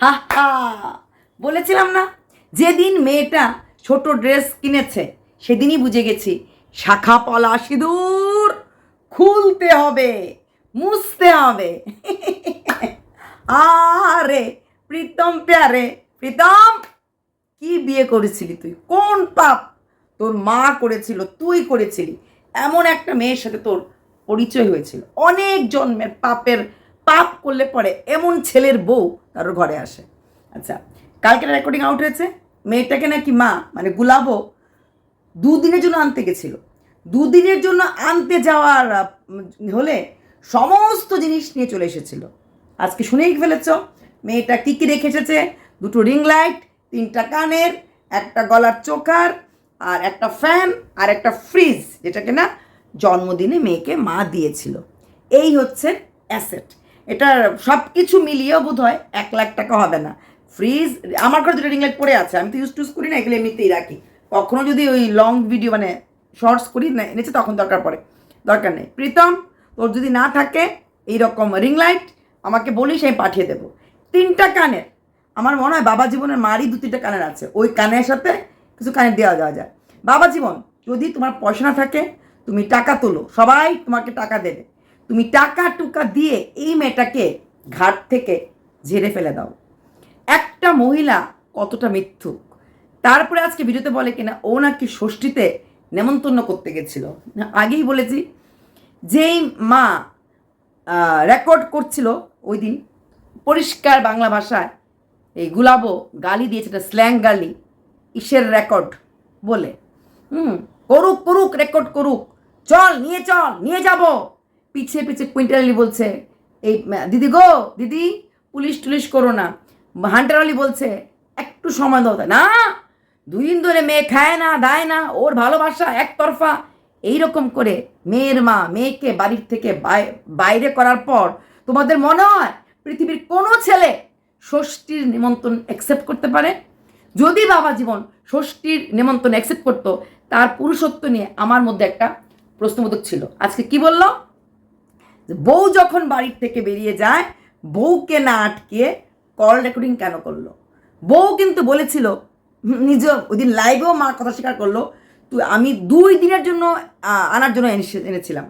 হা হা। বলেছিলাম না? যেদিন মেয়েটা ছোট ড্রেস কিনেছে, সেদিনই বুঝে গেছি, শাখা পলা সিঁদুর খুলতে হবে, মুছতে হবে। আরে প্রীতম প্যারে, প্রীতম, কি বিয়ে করেছিলি তুই? কোন পাপ তোর মা করেছিল, তুই করেছিলি? এমন একটা মেয়ের সাথে তোর পরিচয় হয়েছিল। অনেক জন্মের পাপের পাপ করলে পরে এমন ছেলের বউ তার ঘরে আসে। আচ্ছা কালকে রেকর্ডিং আউট হয়েছে। মেয়েটাকে নাকি মা মানে গুলাবো দুদিনের জন্য আনতে গেছিল। দুদিনের জন্য আনতে যাওয়ার হলে সমস্ত জিনিস নিয়ে চলে এসেছিল। আজকে শুনেই ফেলেছ, মেয়েটা কী কী রেখে এসেছে? দুটো রিং লাইট তিনটা কানের, একটা গলার চোকার আর একটা ফ্যান আর একটা ফ্রিজ যেটাকে না জন্মদিনে মেয়েকে মা দিয়েছিল। এই হচ্ছে অ্যাসেট এটার সব কিছু মিলিয়েও বোধ হয় এক লাখ টাকা হবে না। ফ্রিজ আমার ঘরে দুটো রিং লাইট পড়ে আছে, আমি তো ইউজ টুজ করি না, এগুলো এমনিতেই রাখি। কখনো যদি ওই লং ভিডিও মানে শর্টস করি, না এনেছে, তখন দরকার পড়ে। দরকার নেই। প্রীতম, তোর যদি না থাকে এই রকম রিং লাইট আমাকে বলিস, আমি পাঠিয়ে দেবো। তিনটা কানের। আমার মনে হয় বাবা জীবনের মারই দু তিনটা কানের আছে। ওই কানের সাথে কিছু কানের দেওয়া যাওয়া যায়। বাবা জীবন, যদি তোমার পয়সা না থাকে, তুমি টাকা তোলো। সবাই তোমাকে টাকা দেবে। তুমি টাকা টুকা দিয়ে এই মেয়েটাকে ঘাট থেকে ঝেড়ে ফেলে দাও। একটা মহিলা কতটা মিথ্যুক। তারপরে আজকে ভিডিওতে বলে কিনা, ও নাকি ষষ্ঠীতে নেমন্তন্ন করতে গেছিল। আগেই বলেছি, যেই মা রেকর্ড করছিল ওই দিন, পরিষ্কার বাংলা ভাষায় এই গুলাবো গালি দিয়েছে এটা স্ল্যাং গালি, ইসের রেকর্ড বলে। হুম, করুক করুক রেকর্ড করুক। চল, নিয়ে চল, নিয়ে যাব। পিছিয়ে পিছিয়ে কুইন্টালি বলছে, এই, দিদি গো, দিদি, পুলিশ টুলিশ করো না। হান্টার বলছে, একটু সময় দাও না? দুই দিন ধরে মেয়ে খায় না, দায় না, ওর ভালোবাসা একতরফা। এইরকম করে মেয়ের মা মেয়েকে বাড়ির থেকে বাইরে করার পর তোমাদের মনে হয় পৃথিবীর কোনো ছেলে ষষ্ঠীর নিমন্ত্রণ অ্যাকসেপ্ট করতে পারে? যদি বাবা জীবন ষষ্ঠীর নিমন্ত্রণ অ্যাকসেপ্ট করতো, তার পুরুষত্ব নিয়ে আমার মধ্যে একটা প্রশ্নবোধক ছিল। আজকে কি বলল? বউ যখন বাড়ির থেকে বেরিয়ে যায়, বউকে না আটকিয়ে কল রেকর্ডিং কেন করল? বউ কিন্তু বলেছিল, নিজ ওই দিন লাইভেও মা কথা স্বীকার করল, তুই, আমি দুই দিনের জন্য আনার জন্য এনেছি- এনেছিলাম।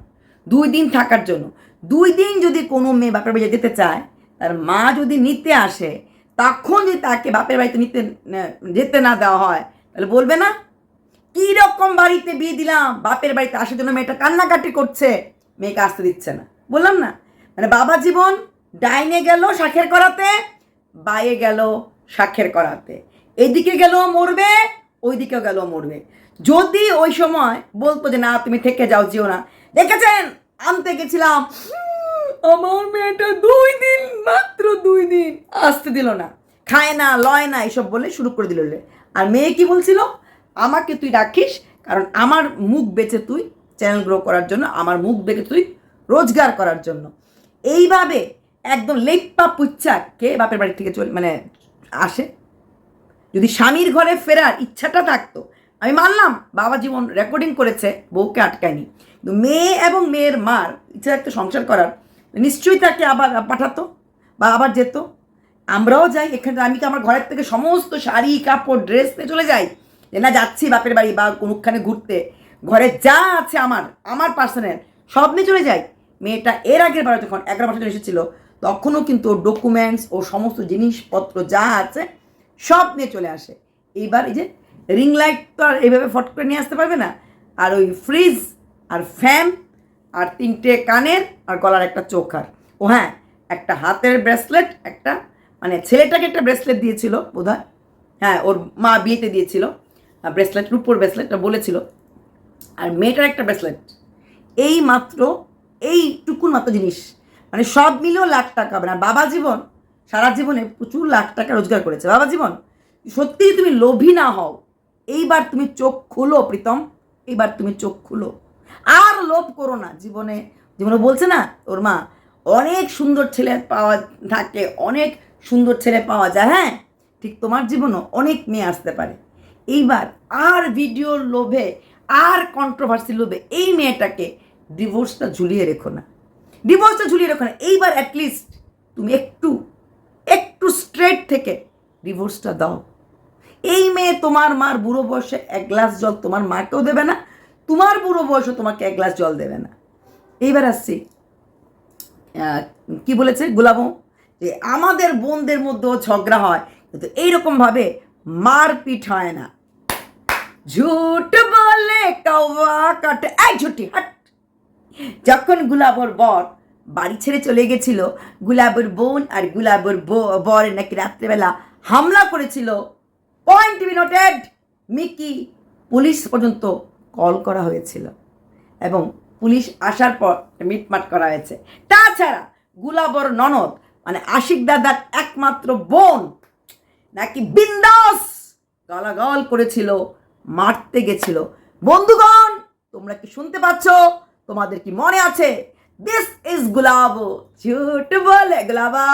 দুই দিন থাকার জন্য। দুই দিন যদি কোনো মেয়ে বাপের বাড়ি যেতে চায়, তার মা যদি নিতে আসে, তখন যদি তাকে বাপের বাড়িতে নিতে যেতে না দেওয়া হয়, তাহলে বলবে না? কী রকম বাড়িতে বিয়ে দিলাম? বাপের বাড়িতে আসার জন্য মেয়েটা কান্নাকাটি করছে। মেয়েকে আসতে দিচ্ছে না। বললাম না। মানে বাবা জীবন ডাইনে গেল শাখের করাতে বাইরে গেল শাখের করাতে। এদিকে গেল মরবে, ওইদিকেও গেল মরবে। যদি ওই সময় বলতো যে, না, তুমি থেকে যাও, যেও না। দেখেছেন? আনতে গেছিলাম। আমার মেয়েটা দুই দিন, মাত্র দুই দিন আসতে দিল না। খায় না, লয় না, এসব বলে শুরু করে দিল আর মেয়ে কি বলছিল? আমাকে তুই রাখিস কারণ আমার মুখ বেচে তুই চ্যানেল গ্রো করার জন্য, আমার মুখ বেঁকে তুই রোজগার করার জন্য। এইভাবে একদম লেপ্পা পুচ্ছা কে বাপের বাড়ি থেকে চল মানে আসে। যদি স্বামীর ঘরে ফেরার ইচ্ছাটা থাকতো, আমি মানলাম বাবা জীবন রেকর্ডিং করেছে, বউকে আটকায়নি। কিন্তু মেয়ে এবং মেয়ের মার ইচ্ছা থাকতো সংসার করার, নিশ্চয়ই তাকে আবার পাঠাতো বা আবার যেত। আমরাও যাই, এখানে আমি কি আমার ঘরের থেকে সমস্ত শাড়ি, কাপড় ড্রেস নিয়ে চলে যাই? যে না, যাচ্ছি বাপের বাড়ি বা কোনোখানে ঘুরতে। ঘরে যা আছে আমার আমার পার্সোনাল সব নিয়ে চলে যাই। মেয়েটা এর আগের বার যখন এগারো বছর এসেছিল, তখনও কিন্তু ওর ডকুমেন্টস ও সমস্ত জিনিসপত্র যা আছে, সব নিয়ে চলে আসে। এইবার এই যে রিং লাইট তো আর এইভাবে ফট করে নিয়ে আসতে পারবে না। আর ওই ফ্রিজ আর ফ্যান আর তিনটে কানের, আর গলার একটা চোখার ও হ্যাঁ একটা হাতের ব্রেসলেট একটা মানে ছেলেটাকে একটা ব্রেসলেট দিয়েছিল বোধহয়। হ্যাঁ ওর মা বিয়েতে দিয়েছিল। ব্রেসলেট রূপোর ব্রেসলেটটা বলেছিল। আর মেয়েটার একটা ব্রেসলেট এই মাত্র এইটুকুন মাত্র জিনিস। মানে সব মিলেও লাখ টাকা হবে না। বাবা জীবন, সারা জীবনে প্রচুর লাখ টাকা রোজগার করেছে। বাবা জীবন, সত্যিই তুমি লোভী না হও। এইবার তুমি চোখ খুলো, প্রীতম। এইবার তুমি চোখ খুলো। আর লোভ করো না জীবনে। জীবনে বলছে না, ওর মা, অনেক সুন্দর ছেলে পাওয়া থাকে, অনেক সুন্দর ছেলে পাওয়া যায়। হ্যাঁ ঠিক তোমার জীবনও অনেক মেয়ে আসতে পারে। এইবার আর ভিডিওর লোভে আর কন্ট্রোভার্সি লোভে এই মেয়েটাকে ডিভোর্সটা ঝুলিয়ে রেখো না। ডিভোর্সটা ঝুলিয়ে রেখো না, এইবার অ্যাটলিস্ট তুমি একটু একটু স্ট্রেট থেকে ডিভোর্সটা দাও। এই মেয়ে তোমার মার বুড়ো বয়সে এক গ্লাস জল তোমার মাকেও দেবে না, তোমার বুড়ো বয়সে তোমাকে এক গ্লাস জল দেবে না। এইবার আসছি কি বলেছে গুলাবো? যে আমাদের বোনদের মধ্যেও ঝগড়া হয়, কিন্তু এইরকমভাবে মারপিট হয় না। ঝুট বলে কৌয়া কাটে এই ঝুটি হাট যখন গুলাবর বর বাড়ি ছেড়ে চলে গেছিল, গুলাবর বোন আর গুলাবর বর নাকি রাত্রেবেলা হামলা করেছিল। পয়েন্ট বি নোটেড মিকি পুলিশ পর্যন্ত কল করা হয়েছিল এবং পুলিশ আসার পর মিটমাট করা হয়েছে। তাছাড়া গুলাবর ননদ মানে আশিক দাদার একমাত্র বোন, নাকি বিন্দাস গালাগাল করেছিল। মারতে গেছিল। বন্ধুগণ, তোমরা কি শুনতে পাচ্ছ? তোমাদের কি মনে আছে? দিস ইজ গুলাবো ঝুট বলে গুলাবা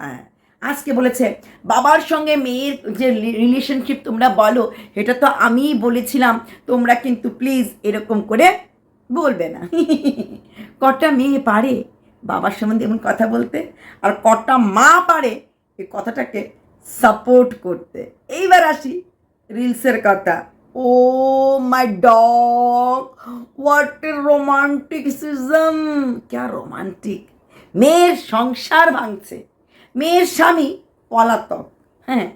হ্যাঁ আজকে বলেছে, বাবার সঙ্গে মেয়ের যে রিলেশনশিপ তোমরা বলো এটা তো আমিই বলেছিলাম, তোমরা কিন্তু প্লিজ এরকম করে বলবে না। কটা মেয়ে পারে বাবার সম্বন্ধে এমন কথা বলতে? আর কটা মা পারে এই কথাটাকে সাপোর্ট করতে? এইবার আসি রিলসের কথা। Oh my dog, what a romanticism! ক্যা রোমান্টিক মেয়ের সংসার ভাঙছে। মেয়ের স্বামী পলাতক হ্যাঁ।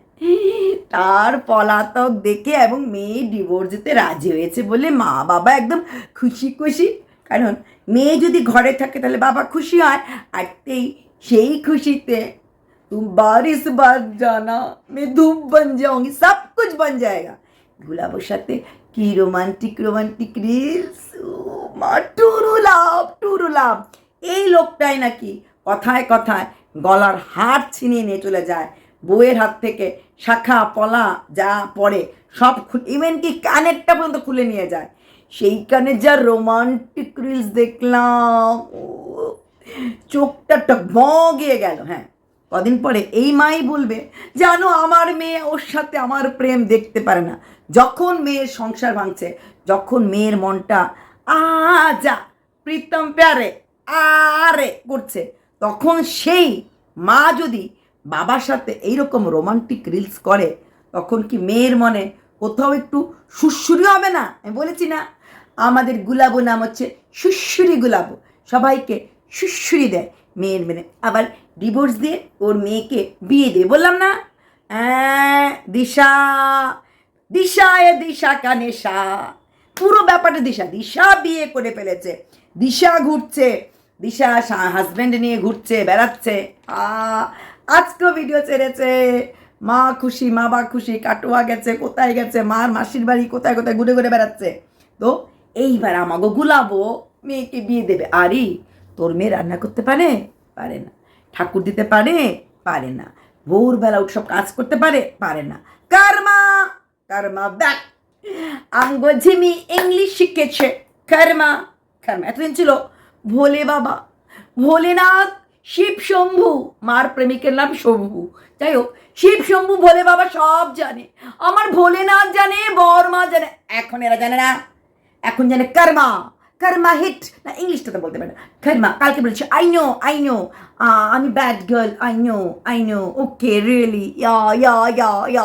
তার পলাতক দেখে এবং মেয়ে ডিভোর্স দিতে রাজি হয়েছে বলে মা বাবা একদম খুশি খুশি। কারণ মেয়ে যদি ঘরে থাকে তাহলে বাবা খুশি হয়। আর সেই খুশিতে তুম বারিশ বার জানা মে ধূপ বন যাওগি সব কুছ বন যায়গা। গুলাবের সাথে কি রোমান্টিক রোমান্টিক রিলস মা টুরু লাভ টুরু লাভ এই লোকটাই নাকি কথায় কথায় গলার হার ছিনিয়ে নিয়ে চলে যায়। বউয়ের হাত থেকে শাখা, পলা যা পড়ে সব ইভেন কি কানেরটা পর্যন্ত খুলে নিয়ে যায়। সেই কানে যা রোমান্টিক রিলস দেখলাম চোখটা টকমগিয়ে গেল হ্যাঁ। কদিন পরে এই মাই বলবে, জানো, আমার মেয়ে ওর সাথে আমার প্রেম দেখতে পারে না। যখন মেয়ের সংসার ভাঙছে, যখন মেয়ের মনটা আজা প্রীতম প্যারে আরে করছে, তখন সেই মা যদি বাবার সাথে এইরকম রোমান্টিক রিলস করে, তখন কি মেয়ের মনে কোথাও একটু সুশ্রুরি হবে না? আমি বলেছি না। আমাদের গুলাবো নাম হচ্ছে সুশ্রুরি গুলাবো। সবাইকে সুশ্রুরি দেয়। মেয়ের মেনে, আবার ডিভোর্স দিয়ে ওর মেয়েকে বিয়ে দেবে বললাম না। দিশা দিশা এ দিশা কানেশা পুরো ব্যাপারটা দিশা দিশা বিয়ে করে ফেলেছে। দিশা ঘুরছে, দিশা হাজব্যান্ড নিয়ে ঘুরছে, বেড়াচ্ছে। আজকেও ভিডিও ছেড়েছে। মা খুশি, মা বা খুশি, কাটোয়া গেছে, কোথায় গেছে, মার মাসির বাড়ি কোথায় কোথায়, ঘুরে ঘুরে বেড়াচ্ছে। তো এইবার আমাকে গুলাবো, মেয়েকে বিয়ে দেবে। আরই তোর মেয়ে রান্না করতে পারে? পারে না। ঠাকুর দিতে পারে? পারে না। ভোরবেলা উঠ সব কাজ করতে পারে? পারে না। কর্মা! Karma, back. আঙ্গো ঝিমি ইংলিশ শিখেছে। কর্মা কর্মা। এতদিন ছিল। ভোলে বাবা। ভোলেনাথ শিব শম্ভু মার প্রেমিকের নাম শম্ভু। যাই হোক শিব শম্ভু ভোলে বাবা সব জানে। আমার ভোলেনাথ জানে, বর্মা জানে। এখন এরা জানে না। এখন জানে কর্মা। কর্মা হিট না ইংলিশটা তো বলতে পারে কর্মা কালকে বলেছে আই নো আই নো আমি bad girl I know I know okay really yeah yeah yeah yeah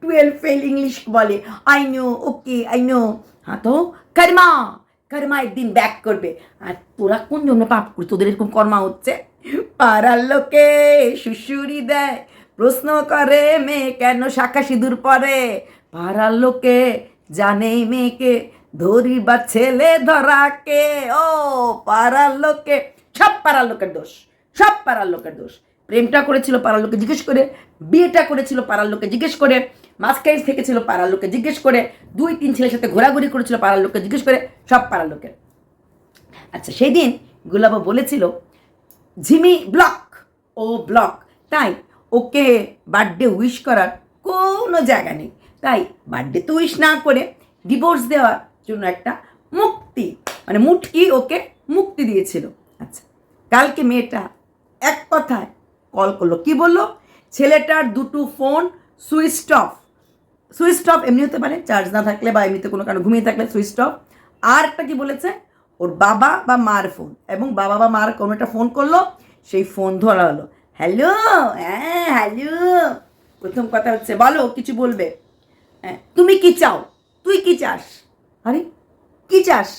twelve fail English বলে I know okay I know হ্যাঁ তো কর্মা কর্মা একদিন ব্যাক করবে। আর তোরা কোন জন্য পাপ করি? তোদের এরকম কর্মা হচ্ছে? পাড়ার লোকে শুশুরি দেয়, প্রশ্ন করে মেয়ে কেন শাখা সিঁদুর পরে? পাড়ার লোকে জানেই মেয়েকে ধরি বা ছেলে ধরাকে, ও পাড়ার লোকে, সব পাড়ার লোকের দোষ, সব পাড়ার লোকের দোষ। প্রেমটা করেছিল পাড়ার লোকে, জিজ্ঞেস করে, বিয়েটা করেছিল পাড়ার লোকে, জিজ্ঞেস করে, মাঝখানে থেকেছিল পাড়ার লোকে, জিজ্ঞেস করে, দুই, তিন ছেলের সাথে ঘোরাঘুরি করেছিল পাড়ার লোকে, জিজ্ঞেস করে, সব পাড়ার লোকের আচ্ছা সেই দিন গুলাবা বলেছিল, ঝিমি ব্লক ও ব্লক তাই ওকে বার্থডে উইশ করার কোনো জায়গা নেই। তাই বার্থডে তো উইশ না করে ডিভোর্স দেওয়ার জন্য একটা মুক্তি মানে মুটকি ওকে মুক্তি দিয়েছিল। আচ্ছা কালকে মেয়েটা এক কথায় কল করল। কি বলল? ছেলেটার দুটো phone switch off switch off এমনি হতে পারে চার্জ না থাকলে বা এমনিতে কোনো কারণে ঘুমিয়ে থাকলে সুইচ অফ আর একটা কি বলেছে? ওর বাবা বা মার ফোন এবং বাবা বা মার কোনো একটা ফোন করল, সেই ফোন ধরা হলো। হ্যালো হ্যাঁ হ্যালো প্রথম কথা হচ্ছে, বলো, কিছু বলবে? হ্যাঁ তুমি কি চাও? তুই কি চাস? আরে, কি চাস?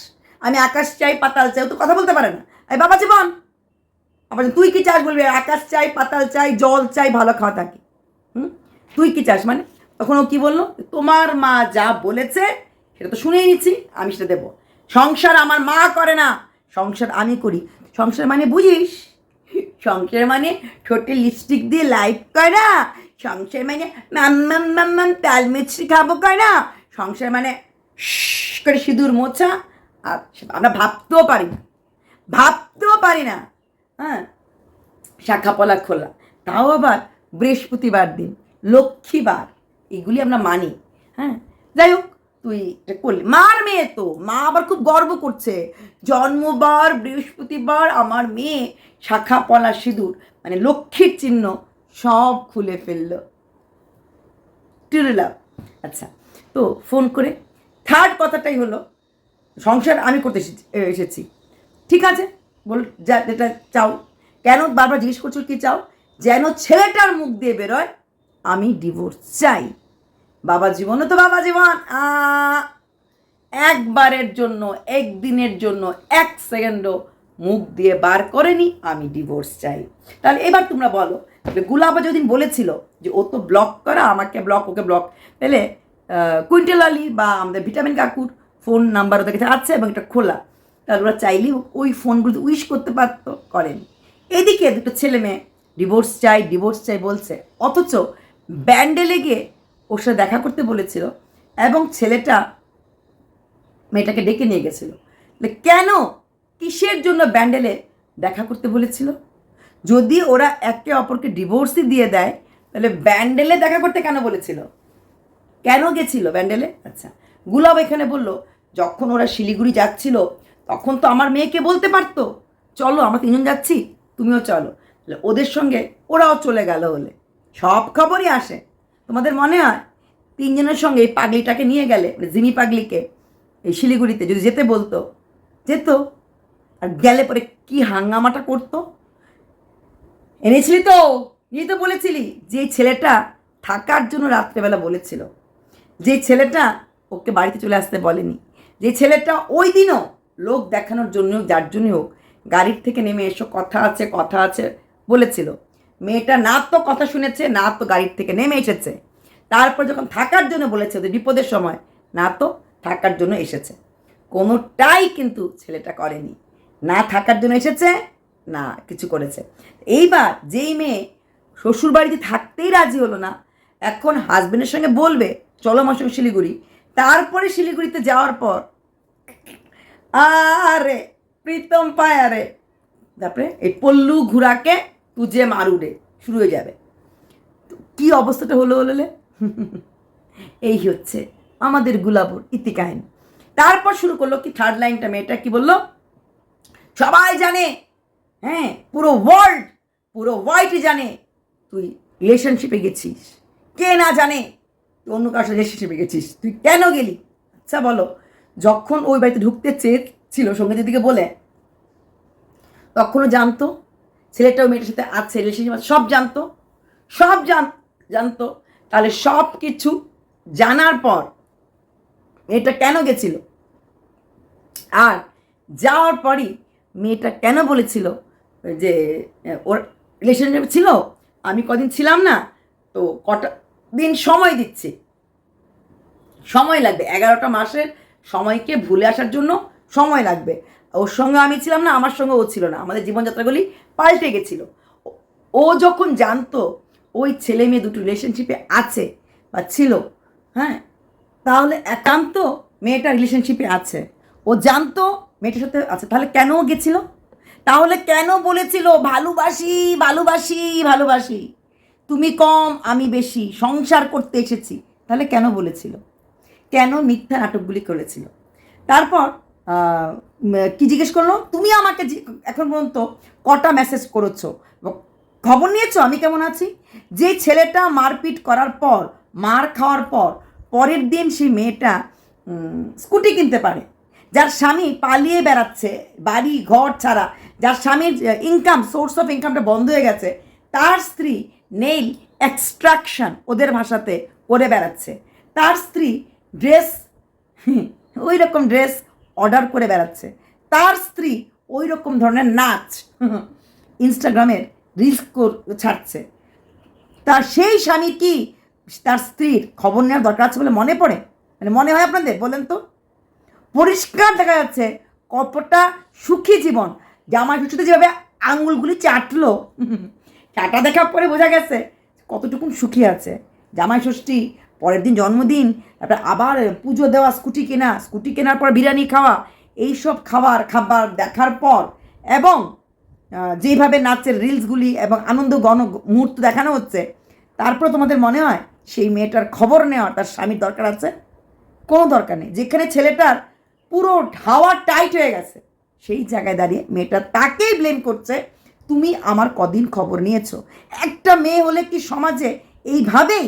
আমি আকাশ চাই, পাতাল চাই তো কথা বলতে পারে না। এই বাবা জীবন! আবার তুই কি চাস বলবি? আকাশ চাই, পাতাল চাই, জল চাই, ভালো খাওয়া থাকি। হুম? তুই কি চাস মানে? তখন ও কি বলল? তোমার মা যা বলেছে, সেটা তো শুনেই নিচ্ছি, আমি সেটা দেবো। সংসার আমার মা করে না। সংসার আমি করি। সংসার মানে বুঝিস? সংসার মানে ঠোঁটে লিপস্টিক দিয়ে লাইট করা সংসার মানে ম্যাম ম্যাম ম্যাম ম্যাম, তাল মিষ্টি খাব করা সংসার মানে করে সিঁদুর মোছা আর আমরা ভাবতেও পারি না। ভাবতেও পারি না হ্যাঁ? শাখা পলা খোলা। তাও আবার বৃহস্পতিবার দিন, লক্ষ্মীবার। এগুলি আমরা মানি হ্যাঁ? যাই হোক, তুই এটা করলি। মার মেয়ে তো, মা আবার খুব গর্ব করছে। জন্মবার, বৃহস্পতিবার আমার মেয়ে শাখা পলা সিঁদুর মানে লক্ষ্মীর চিহ্ন সব খুলে ফেলল। টুরুলাভ আচ্ছা তো ফোন করে থার্ড কথাটাই হলো, সংসার আমি করতে এসেছি- ঠিক আছে? বল, যা, যেটা চাও। কেন বারবার জিজ্ঞেস করছ কি চাও? যেন ছেলেটার মুখ দিয়ে বেরোয়, আমি ডিভোর্স চাই। বাবা জীবনও তো বাবা জীবন একবারের জন্য, একদিনের জন্য, এক সেকেন্ডও মুখ দিয়ে বার করেনি, আমি ডিভোর্স চাই। তাহলে এবার তোমরা বলো, তাহলে গুলাবা যেদিন বলেছিল যে ও তো ব্লক করা, আমাকে ব্লক ওকে ব্লক পেলে কুইন্টেল আলী বা আমাদের ভিটামিন কাকুর ফোন নাম্বার ওদের কাছে আছে এবং এটা খোলা। তাহলে ওরা চাইলেই ওই ফোনগুলো উইশ করতে পারতো, করেন। এদিকে দুটো ছেলে মেয়ে ডিভোর্স চাই ডিভোর্স চাই বলছে। অথচ ব্যান্ডেলে গিয়ে ওর সাথে দেখা করতে বলেছিল এবং ছেলেটা মেয়েটাকে ডেকে নিয়ে গেছিল। কেন কিসের জন্য ব্যান্ডেলে দেখা করতে বলেছিল? যদি ওরা একে অপরকে ডিভোর্সই দিয়ে দেয়, তাহলে ব্যান্ডেলে দেখা করতে কেন বলেছিল? কেন গেছিল ব্যান্ডেলে? আচ্ছা গুলাব এখানে বলল, যখন ওরা শিলিগুড়ি যাচ্ছিল, তখন তো আমার মেয়েকে বলতে পারতো, চলো আমরা তিনজন যাচ্ছি, তুমিও চলো। ওদের সঙ্গে ওরাও চলে গেল হলে সব খবরই আসে। তোমাদের মনে হয় তিনজনের সঙ্গে এই পাগলিটাকে নিয়ে গেলে মানে জিমি পাগলিকে, এই শিলিগুড়িতে যদি যেতে বলতো, যেত? আর গেলে পরে কি হাঙ্গামাটা করতো? এনেছিলি তো? নিয়ে তো বলেছিলি। যে ছেলেটা থাকার জন্য রাত্রেবেলা বলেছিল। যে ছেলেটা ওকে বাড়িতে চলে আসতে বলেনি, যে ছেলেটা ওই দিনও লোক দেখানোর জন্য যার জন্য হোক, গাড়ির থেকে নেমে এসো, কথা আছে কথা আছে, বলেছিল। মেয়েটা না তো কথা শুনেছে, না তো গাড়ির থেকে নেমে এসেছে। তারপর যখন থাকার জন্য বলেছে ওদের বিপদের সময়, না তো থাকার জন্য এসেছে। কোনোটাই কিন্তু ছেলেটা করেনি। না থাকার জন্য এসেছে, না কিছু করেছে। এইবার যেই মেয়ে শ্বশুর বাড়িতে থাকতেই রাজি হলো না, এখন হাজব্যান্ডের সঙ্গে বলবে চলো সঙ্গে শিলিগুড়ি। তারপরে শিলিগুড়িতে যাওয়ার পর, আরে, প্রীতম পায়, আরে। তারপরে এই পল্লু ঘুরাকে তুজে মারুরে, শুরু হয়ে যাবে। কি অবস্থাটা হলো হলে এই হচ্ছে আমাদের গুলাবর ইতি কাহিনী। তারপর শুরু করল কি থার্ড লাইনটা মেয়েটা কি বলল? সবাই জানে হ্যাঁ পুরো ওয়ার্ল্ড পুরো ওয়াইড জানে, তুই রিলেশনশিপে গেছিস। কে না জানে তুই অন্য কারোর সাথে রিলেশনশিপে গেছিস? তুই কেন গেলি? আচ্ছা বলো। যখন ওই বাড়িতে ঢুকতে চেয়েছিল সঙ্গে দিদিকে বলে, তখনও জানতো ছেলেটা ওই মেয়েটার সাথে আছে রিলেশনশিপ সব জানতো, সব জান, জানতো। তাহলে সব কিছু জানার পর মেয়েটা কেন গেছিল? আর যাওয়ার পরই মেয়েটা কেন বলেছিল যে, ওর রিলেশনশিপ ছিল? আমি কদিন ছিলাম না, তো কটা দিন সময় দিচ্ছি। সময় লাগবে। এগারোটা মাসের সময়কে ভুলে আসার জন্য সময় লাগবে। ওর সঙ্গে আমি ছিলাম না, আমার সঙ্গে ও ছিল না। আমাদের জীবনযাত্রাগুলি পাল্টে গেছিল। ও- যখন জানতো ওই ছেলে মেয়ে দুটো রিলেশনশিপে আছে বা ছিল হ্যাঁ তাহলে একান্ত মেয়েটা রিলেশনশিপে আছে। ও জানতো মেয়েটার সাথে আছে। তাহলে কেন গেছিল? তাহলে কেন বলেছিল, ভালোবাসি ভালোবাসি ভালোবাসি তুমি কম, আমি বেশি, সংসার করতে এসেছি। তাহলে কেন বলেছিল? কেন মিথ্যা নাটকগুলি করেছিল? তারপর কি জিজ্ঞেস করল? তুমি আমাকে এখন পর্যন্ত কটা মেসেজ করেছ? খবর নিয়েছো? আমি কেমন আছি? যে ছেলেটা মারপিট করার পর, মার খাওয়ার পর, পরের দিন সেই মেয়েটা স্কুটি কিনতে পারে। যার স্বামী পালিয়ে বেড়াচ্ছে, বাড়ি, ঘর ছাড়া। যার স্বামীর ইনকাম সোর্স অফ ইনকামটা বন্ধ হয়ে গেছে। তার স্ত্রী নেইল এক্সট্রাকশন ওদের ভাষাতে করে বেড়াচ্ছে। তার স্ত্রী ড্রেস ওই রকম ড্রেস অর্ডার করে বেড়াচ্ছে। তার স্ত্রী ওই রকম ধরনের নাচ ইনস্টাগ্রামের রিলস ছাড়ছে। তার সেই স্বামী কি? তার স্ত্রীর খবর নেওয়ার দরকার আছে বলে মনে পড়ে? মানে মনে হয় আপনাদের? বলেন তো। পরিষ্কার দেখা যাচ্ছে কতটা সুখী জীবন। জামাই ষষ্ঠীতে যেভাবে আঙুলগুলি চাটলো চাটা দেখার পরে বোঝা গেছে কতটুকুন সুখী আছে। জামাই ষষ্ঠী, পরের দিন জন্মদিন, তারপরে আবার পুজো দেওয়া, স্কুটি কেনা, স্কুটি কেনার পর বিরিয়ানি খাওয়া, এইসব খাবার খাবার দেখার পর এবং যেভাবে নাচের রিলসগুলি এবং আনন্দ গণ মুহূর্ত দেখানো হচ্ছে, তারপর তোমাদের মনে হয় সেই মেয়েটার খবর নেওয়া, তার স্বামীর দরকার আছে? কোনো দরকার নেই। যেখানে ছেলেটার পুরো হাওয়া টাইট হয়ে গেছে, সেই জায়গায় দাঁড়িয়ে মেয়েটা তাকেই ব্লেম করছে তুমি আমার কদিন খবর নিয়েছো। একটা মেয়ে হলে কি সমাজে এইভাবেই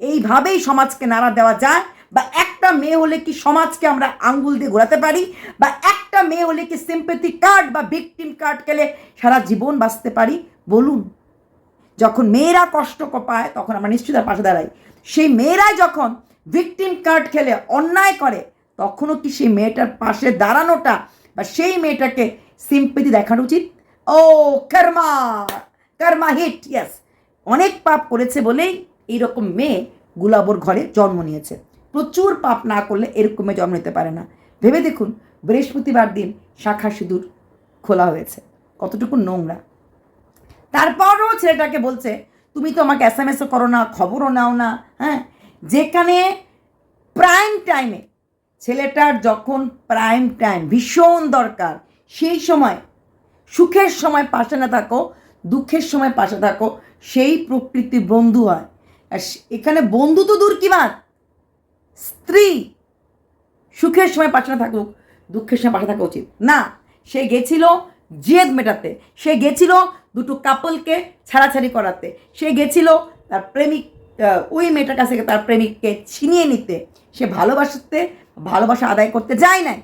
এইভাবেই সমাজকে নাড়া দেওয়া যায়? বা একটা মেয়ে হলে কি সমাজকে আমরা আঙ্গুল দিয়ে ঘোরাতে পারি? বা একটা মেয়ে হলে কি সিম্পেথি কার্ড বা ভিকটিম কার্ড খেলে সারা জীবন বাঁচতে পারি? বলুন। যখন মেয়েরা কষ্ট পায়, তখন আমরা নিশ্চয়ই তার পাশে দাঁড়াই। সেই মেয়েরাই যখন ভিকটিম কার্ড খেলে, অন্যায় করে, তখনও কি সেই মেয়েটার পাশে দাঁড়ানোটা বা সেই মেয়েটাকে সিম্পেথি দেখানো উচিত? ও, কর্মা কর্মা হিট ইয়াস অনেক পাপ করেছে বলেই এইরকম মেয়ে গুলাবর ঘরে জন্ম নিয়েছে। প্রচুর পাপ না করলে এরকম মেয়ে জন্ম নিতে পারে না। ভেবে দেখুন, বৃহস্পতিবার দিন শাখা সিঁদুর খোলা হয়েছে। কতটুকু নোংরা। তারপরও ছেলেটাকে বলছে, তুমি তো আমাকে এস এম এসও করো না, খবরও নাও না হ্যাঁ? যেখানে প্রাইম টাইমে ছেলেটার যখন প্রাইম টাইম ভীষণ দরকার, সেই সময় সুখের সময় পাশে না থাকো, দুঃখের সময় পাশে থাকো, সেই প্রকৃতি বন্ধু হয়। আর এখানে বন্ধু তো দূর কি বাদ স্ত্রী। সুখের সময় পাশে না থাকুক, দুঃখের সময় পাশে থাকা উচিত। না, সে গেছিল জেদ মেটাতে। সে গেছিল দুটো কাপলকে ছাড়াছাড়ি করাতে। সে গেছিল তার প্রেমিক ওই মেয়েটার কাছ থেকে তার প্রেমিককে ছিনিয়ে নিতে। সে ভালোবাসতে, ভালোবাসা আদায় করতে যায় নাই।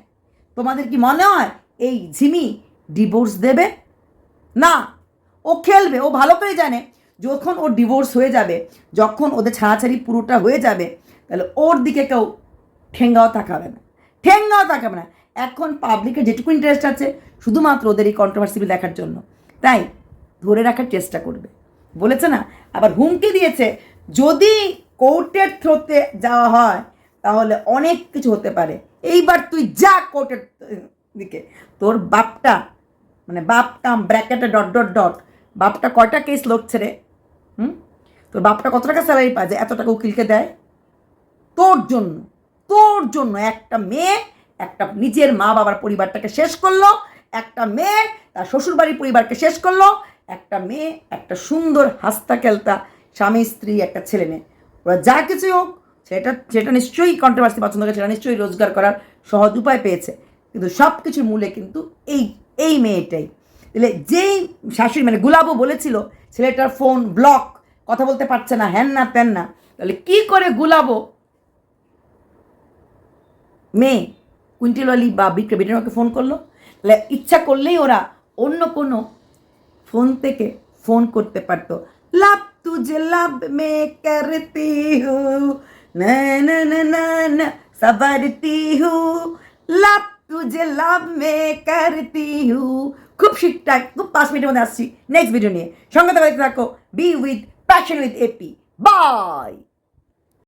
তোমাদের কি মনে হয়, এই ঝিমি ডিভোর্স দেবে? না। ও খেলবে, ও ভালো করে জানে। যখন ওর ডিভোর্স হয়ে যাবে, যখন ওদের ছাড়াছাড়ি পুরোটা হয়ে যাবে, তাহলে ওর দিকে কেউ ঠেঙ্গাও তাকাবে না। ঠেঙ্গাও তাকাবে না। এখন পাবলিকের যেটুকু ইন্টারেস্ট আছে, শুধুমাত্র ওদের এই কন্ট্রোভার্সিগুলো দেখার জন্য। তাই ধরে রাখার চেষ্টা করবে। বলেছে না? আবার হুমকি দিয়েছে, যদি কোর্টের থ্রোতে যাওয়া হয়, তাহলে অনেক কিছু হতে পারে। এইবার তুই যা কোর্টের দিকে, তোর বাপটা মানে বাপ ব্র্যাকেটে ডট ডট ডট। বাপটা কয়টা কেস লড়ছে রে? হুম? তোর বাপটা কত টাকা স্যালারি পায় যে এত টাকা উকিলকে দেয়? তোর জন্য তোর জন্য একটা মেয়ে, একটা নিজের মা বাবার পরিবারটাকে শেষ করল, একটা মেয়ে তার শ্বশুরবাড়ির পরিবারকে শেষ করল, একটা মেয়ে, একটা সুন্দর হাসতা খেলতা স্বামী, স্ত্রী, একটা ছেলে মেয়ে। ওরা যা কিছু হোক, সেটা সেটা নিশ্চয়ই কন্ট্রোভার্সি পছন্দ করে, সেটা নিশ্চয়ই রোজগার করার সহজ উপায় পেয়েছে। কিন্তু সব কিছুর মূলে কিন্তু এই এই মেয়েটাই। তাহলে যেই শাশুড়ি মানে গুলাবো বলেছিল, ছেলেটার ফোন ব্লক কথা বলতে পারছে না, হ্যান না ত্যান না, তাহলে কি করে গুলাবো? মেয়ে কুইন্টেলওয়ালি বা বিক্রে বিটানোকে ফোন করল? তাহলে ইচ্ছা করলেই ওরা অন্য কোনো ফোন থেকে ফোন করতে পারতো। লাভ তুঝে লাভ মে করতি হু না না না না, সবরতি হু। লাভ তুঝে লাভ মে করতি হু খুব ঠিকঠাক, খুব পাঁচ মিনিটের মধ্যে আসছি। নেক্সট ভিডিও নিয়ে। সঙ্গে থাকো be with passion with AP bye